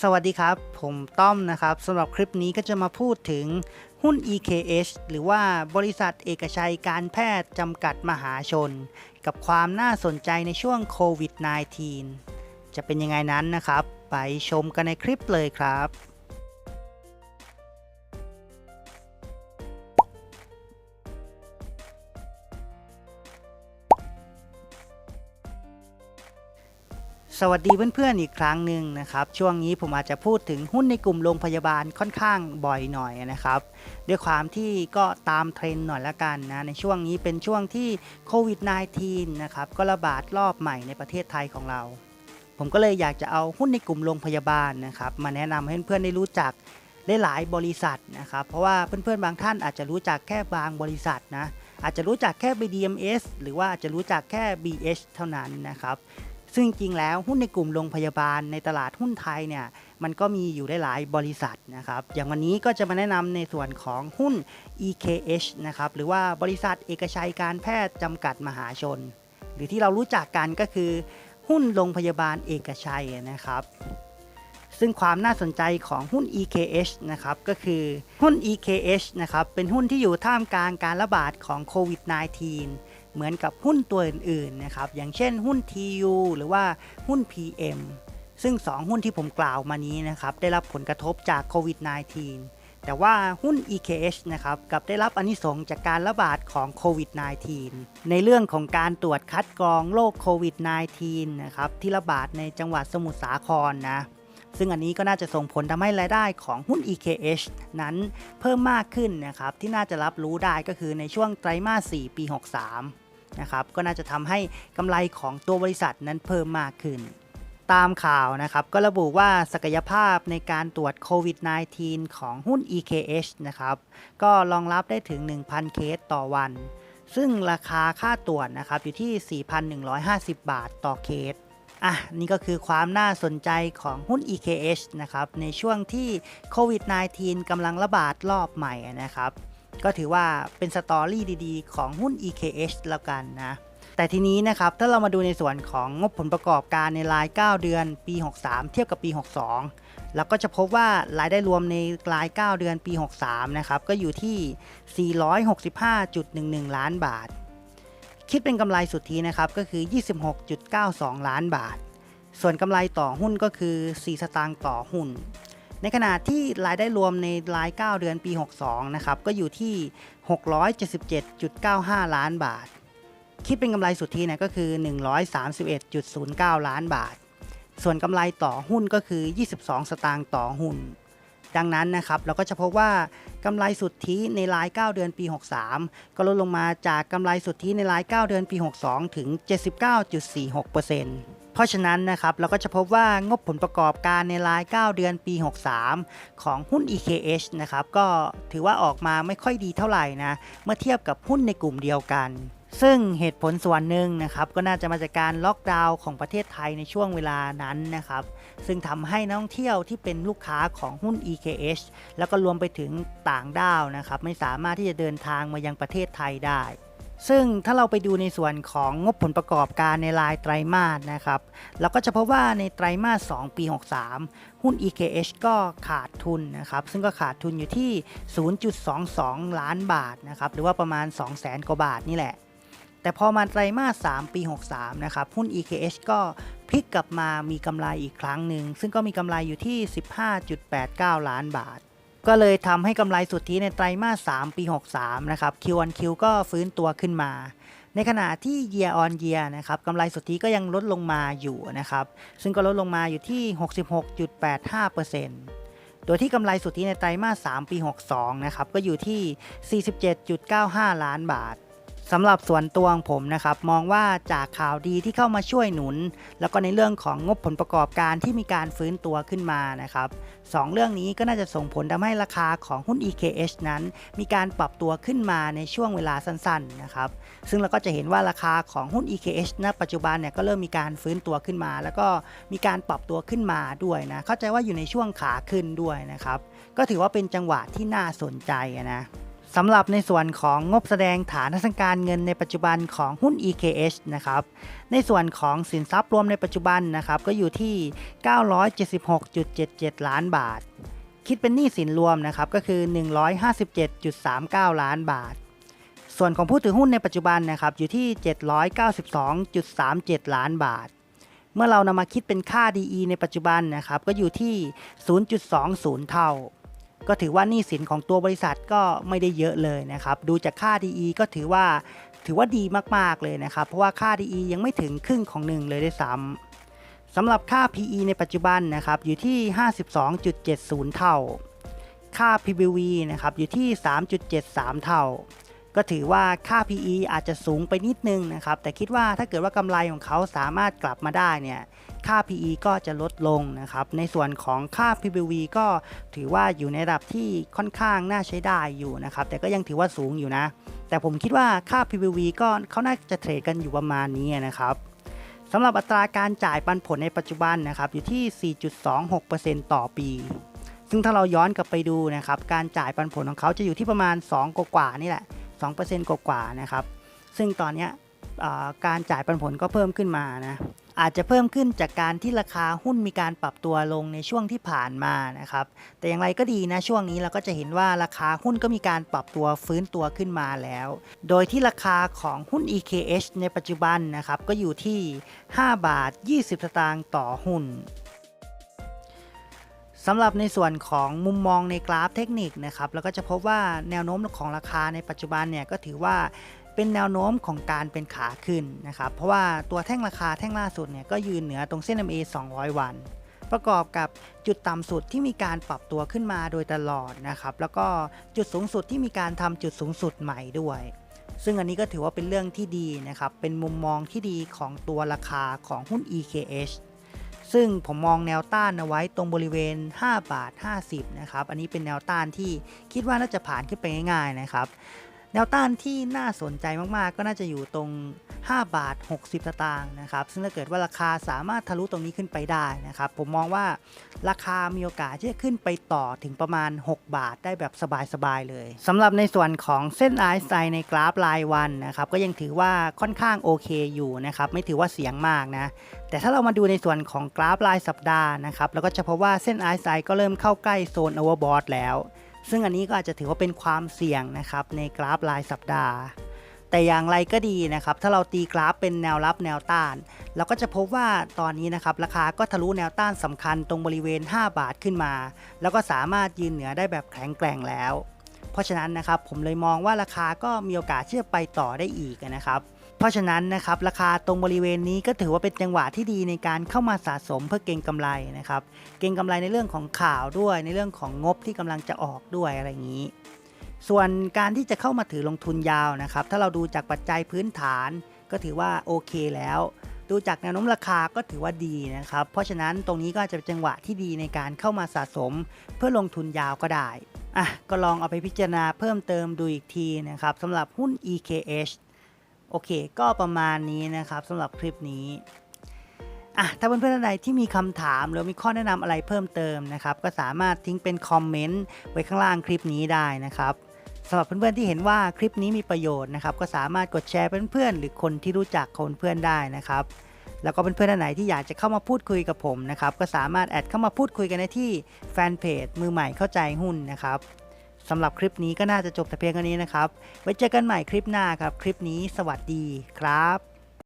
สวัสดีครับ ผมต้อมนะครับสำหรับคลิปนี้ก็จะมาพูดถึงหุ้น EKH หรือว่าบริษัทเอกชัยการแพทย์จำกัดมหาชน กับความน่าสนใจในช่วงโควิด -19 จะเป็นยังไงนั้นนะครับ ไปชมกันในคลิปเลยครับ สวัสดีเพื่อนๆอีกครั้งหนึ่งนะครับ ช่วงนี้ผมอาจจะพูดถึงหุ้นในกลุ่มโรงพยาบาลค่อนข้างบ่อยหน่อยนะครับ ด้วยความที่ก็ตามเทรนด์หน่อยละกันนะในช่วงนี้เป็นช่วงที่โควิด -19 นะครับก็ระบาดรอบใหม่ในประเทศไทยของเรา ผมก็เลยอยากจะเอาหุ้นในกลุ่มโรงพยาบาลนะครับมาแนะนำให้เพื่อนๆได้รู้จักหลายบริษัทนะครับเพราะว่าเพื่อนๆบางท่านอาจจะรู้จักแค่บางบริษัทนะอาจจะรู้จักแค่ BDMs หรือว่าอาจจะรู้จักแค่ BH เท่านั้นนะครับ ซึ่งจริงๆแล้วหุ้นในกลุ่มโรงพยาบาลในตลาดหุ้นไทยเนี่ยมันก็มีอยู่ได้หลายบริษัทนะครับอย่างวันนี้ก็จะมาแนะนำในส่วนของหุ้น EKH นะครับหรือว่าบริษัทเอกชัยการแพทย์จำกัดมหาชน หรือที่เรารู้จักกันก็คือ หุ้นโรงพยาบาลเอกชัยนะครับซึ่งความน่าสนใจของหุ้น EKH นะครับก็คือหุ้น EKH นะครับเป็นหุ้นที่อยู่ท่ามกลางการระบาดของโควิด -19 เหมือนกับหุ้นตัวอื่นๆนะครับอย่างเช่นหุ้น TU หรือว่าหุ้น PM ซึ่ง 2 หุ้นที่ผมกล่าวมานี้นะครับได้รับผลกระทบจากโควิด -19 แต่ว่าหุ้น EKH นะครับกับได้รับอนิสงจากการระบาดของโควิด -19 ในเรื่องของการตรวจคัดกรองโรคโควิด -19 นะครับที่ระบาดในจังหวัดสมุทรสาครนะซึ่งอันนี้ก็น่าจะส่งผลทำให้รายได้ของหุ้น EKH นั้นเพิ่มมากขึ้นนะครับที่น่าจะรับรู้ได้ก็คือในช่วงไตรมาส 4 ปี 63 นะครับก็น่าจะทำให้กำไรของตัวบริษัทนั้นเพิ่มมากขึ้น ตามข่าวนะครับก็ระบุว่าศักยภาพในการตรวจโควิด -19 ของหุ้น EKH นะครับก็รองรับได้ถึง 1,000 เคสต่อวัน ซึ่งราคาค่าตรวจนะครับอยู่ที่ 4,150 บาทต่อเคสอะนี่ก็คือความน่าสนใจของหุ้น EKH นะครับในช่วงที่โควิด -19 กำลังระบาดรอบใหม่นะครับ ก็ถือว่าเป็นสตอรี่ดีๆ ของหุ้น EKH แล้วกันนะ แต่ทีนี้นะครับ ถ้าเรามาดูในส่วนของงบผลประกอบการในราย 9 เดือนปี 63 เทียบกับปี 62แล้วก็จะพบว่ารายได้รวมในราย 9 เดือนปี 63 นะครับ ก็อยู่ที่ 465.11 ล้านบาท คิดเป็นกำไรสุทธินะครับ ก็คือ 26.92 ล้านบาท ส่วนกำไรต่อหุ้นก็คือ 4 สตางค์ต่อหุ้น ในขณะที่รายได้รวมในราย 9 เดือนปี 62 นะครับ ก็อยู่ที่ 677.95 ล้านบาท คิดเป็นกำไรสุทธิเนะก็คือ 131.09 ล้านบาท ส่วนกำไรต่อหุ้นก็คือ 22 สตางค์ต่อหุ้น ดังนั้นนะครับ เราก็จะพบว่ากำไรสุทธิในราย 9 เดือนปี 63 ก็ลดลงมาจากกำไรสุทธิในราย 9 เดือนปี 62 ถึง 79.46% เพราะฉะนั้นนะครับเราก็จะพบว่างบผลประกอบการในราย 9 เดือนปี 63 ของหุ้น EKH นะครับก็ถือว่าออกมาไม่ค่อยดีเท่าไหร่นะเมื่อเทียบกับหุ้นในกลุ่มเดียวกันซึ่งเหตุผลส่วนหนึ่งนะครับก็น่าจะมาจากการล็อกดาวน์ของประเทศไทยในช่วงเวลานั้นนะครับซึ่งทำให้นักท่องเที่ยวที่เป็นลูกค้าของหุ้น EKH แล้วก็รวมไปถึงต่างด้าวนะครับไม่สามารถที่จะเดินทางมายังประเทศไทยได้ ซึ่งถ้าเราไปดูในส่วนของงบผลประกอบการในรายไตรมาสนะครับ เราก็จะพบว่าในไตรมาส 2 ปี 63 หุ้น EKH ก็ขาดทุนนะครับ ซึ่งก็ขาดทุนอยู่ที่ 0.22 ล้านบาทนะครับ หรือว่าประมาณ 200,000 กว่าบาทนี่แหละ แต่พอมาไตรมาส 3 ปี 63 นะครับ หุ้น EKH ก็พลิกกลับมามีกำไรอีกครั้งหนึ่ง ซึ่งก็มีกำไรอยู่ที่ 15.89 ล้านบาท ก็เลยทำให้กำไรสุทธิในไตรมาส 3 ปี 63 นะครับ Q1Q ก็ฟื้นตัวขึ้นมา ในขณะที่ year on year นะครับกำไรสุทธิก็ยังลดลงมาอยู่นะครับ ซึ่งก็ลดลงมาอยู่ที่ 66.85%โดยที่กำไรสุทธิในไตรมาส 3 ปี 62 นะครับ ก็อยู่ที่ 47.95 ล้านบาท สำหรับส่วนตัวของผมนะครับมองว่าจากข่าวดีที่เข้ามาช่วยหนุน แล้วก็ในเรื่องของงบผลประกอบการที่มีการฟื้นตัวขึ้นมานะครับสองเรื่องนี้ก็น่าจะส่งผลทำให้ราคาของหุ้น EKH นั้น มีการปรับตัวขึ้นมาในช่วงเวลาสั้นๆนะครับซึ่งเราก็จะเห็นว่าราคาของหุ้น EKH ณ ปัจจุบันเนี่ยก็เริ่มมีการฟื้นตัวขึ้นมา แล้วก็มีการปรับตัวขึ้นมาด้วยนะเข้าใจว่าอยู่ในช่วงขาขึ้นด้วยนะครับก็ถือว่าเป็นจังหวะที่น่าสนใจนะ สำหรับในส่วนของงบแสดงฐานทางการเงินในปัจจุบันของหุ้น EKH นะครับ ในส่วนของสินทรัพย์รวมในปัจจุบันนะครับ ก็อยู่ที่ 976.77 ล้านบาท คิดเป็นหนี้สินรวมนะครับ ก็คือ 157.39 ล้านบาท ส่วนของผู้ถือหุ้นในปัจจุบันนะครับ อยู่ที่ 792.37 ล้านบาท เมื่อเรานำมาคิดเป็นค่า DE ในปัจจุบันนะครับ ก็อยู่ที่ 0.20 เท่า ก็ถือว่าหนี้สินของตัวบริษัทก็ไม่ได้เยอะเลยนะครับ ดูจากค่า DE ก็ถือว่าถือว่าดีมากๆเลยนะครับ เพราะว่าค่า DE ยังไม่ถึงครึ่งของหนึ่งเลยด้วยซ้ำสำหรับค่า PE ในปัจจุบันนะครับอยู่ที่ 52.70 เท่า ค่า PBV นะครับอยู่ที่ 3.73 เท่า ก็ถือว่าค่า PE อาจจะสูงไปนิดนึงนะครับ แต่คิดว่าถ้าเกิดว่ากำไรของเขาสามารถกลับมาได้เนี่ย ค่า PE ก็จะลดลงนะครับ ในส่วนของค่า PBV ก็ถือว่าอยู่ในระดับที่ค่อนข้างน่าใช้ได้อยู่นะครับ แต่ก็ยังถือว่าสูงอยู่นะ แต่ผมคิดว่าค่า PBV ก็เขาน่าจะเทรดกันอยู่ประมาณนี้นะครับสำหรับอัตราการจ่ายปันผลในปัจจุบันนะครับอยู่ที่ 4.26%ต่อปี ซึ่งถ้าเราย้อนกลับไปดูนะครับการจ่ายปันผลของเขาจะอยู่ที่ประมาณ 2 กว่าๆนี่แหละ 2%กว่าๆนะครับ ซึ่งตอนนี้การจ่ายปันผลก็เพิ่มขึ้นมานะ อาจจะเพิ่มขึ้นจากการที่ราคาหุ้นมีการปรับตัวลงในช่วงที่ผ่านมานะครับ แต่อย่างไรก็ดีนะช่วงนี้เราก็จะเห็นว่าราคาหุ้นก็มีการปรับตัวฟื้นตัวขึ้นมาแล้ว โดยที่ราคาของหุ้น EKH ในปัจจุบันนะครับก็อยู่ที่ 5 บาท 20 สตางค์ต่อหุ้น สำหรับในส่วนของมุมมองในกราฟเทคนิคนะครับเราก็จะพบว่าแนวโน้มของราคาในปัจจุบันเนี่ยก็ถือว่าเป็นแนวโน้มของการเป็นขาขึ้นนะครับ เพราะว่าตัวแท่งราคาแท่งล่าสุดเนี่ยก็ยืนเหนือตรงเส้น MA 200 วัน ประกอบกับจุดต่ำสุดที่มีการปรับตัวขึ้นมาโดยตลอดนะครับ แล้วก็จุดสูงสุดที่มีการทำจุดสูงสุดใหม่ด้วย ซึ่งอันนี้ก็ถือว่าเป็นเรื่องที่ดีนะครับ เป็นมุมมองที่ดีของตัวราคาของหุ้น EKH ซึ่งผมมองแนวต้านเอาไว้ตรงบริเวณ 5 บาท 50 นะครับ อันนี้เป็นแนวต้านที่คิดว่าน่าจะผ่านขึ้นไปง่ายๆนะครับ แนวต้านที่น่าสนใจมากๆ ก็น่าจะอยู่ตรง 5 บาท 60สตางค์นะครับ ซึ่งถ้าเกิดว่าราคาสามารถทะลุตรงนี้ขึ้นไปได้นะครับ ผมมองว่าราคามีโอกาสที่จะขึ้นไปต่อถึงประมาณ 6 บาทได้แบบสบายๆ เลยสำหรับในส่วนของเส้น RSI ในกราฟรายวันนะครับ ก็ยังถือว่าค่อนข้างโอเคอยู่นะครับ ไม่ถือว่าเสียงมากนะ แต่ถ้าเรามาดูในส่วนของกราฟรายสัปดาห์นะครับ เราก็จะพบว่าเส้น RSI ก็เริ่มเข้าใกล้โซน overbought แล้ว ซึ่งอันนี้ก็อาจจะถือว่าเป็นความเสี่ยงนะครับในกราฟรายสัปดาห์ แต่อย่างไรก็ดีนะครับ ถ้าเราตีกราฟเป็นแนวรับแนวต้าน เราก็จะพบว่าตอนนี้นะครับราคาก็ทะลุแนวต้านสำคัญตรงบริเวณ 5 บาทขึ้นมา แล้วก็สามารถยืนเหนือได้แบบแข็งแกร่งแล้ว เพราะฉะนั้นนะครับผมเลยมองว่าราคาก็มีโอกาสที่จะไปต่อได้อีกนะครับ เพราะฉะนั้นนะครับราคาตรงบริเวณนี้ก็ถือว่าเป็นจังหวะที่ดีในการเข้ามาสะสมเพื่อเก็งกำไรนะครับเก็งกำไรในเรื่องของข่าวด้วย ในเรื่องของงบที่กำลังจะออกด้วยอะไรอย่างนี้ ส่วนการที่จะเข้ามาถือลงทุนยาวนะครับถ้าเราดูจากปัจจัยพื้นฐาน ก็ถือว่าโอเคแล้วดูจากแนวโน้มราคาก็ถือว่าดีนะครับ เพราะฉะนั้นตรงนี้ก็จะเป็นจังหวะที่ดีในการเข้ามาสะสม เพื่อลงทุนยาวก็ได้อะก็ลองเอาไปพิจารณาเพิ่มเติมดูอีกทีนะครับสำหรับหุ้น EKH โอเค ก็ประมาณนี้นะครับสำหรับคลิปนี้อะถ้าเพื่อนๆท่านใดที่มีคำถามหรือมีข้อแนะนำอะไรเพิ่มเติมนะครับ ก็สามารถทิ้งเป็นคอมเมนต์ไว้ข้างล่างคลิปนี้ได้นะครับสำหรับเพื่อนๆที่เห็นว่าคลิปนี้มีประโยชน์นะครับก็สามารถกดแชร์เพื่อนๆหรือคนที่รู้จักคนเพื่อนได้นะครับแล้วก็เพื่อนๆท่านไหนที่อยากจะเข้ามาพูดคุยกับผมนะครับก็สามารถแอดเข้ามาพูดคุยกันได้ที่แฟนเพจมือใหม่เข้าใจหุ้นนะครับ สำหรับคลิปนี้ก็น่าจะจบแต่เพียงเท่านี้นะครับ ไว้เจอกันใหม่คลิปหน้าครับ คลิปนี้สวัสดีครับ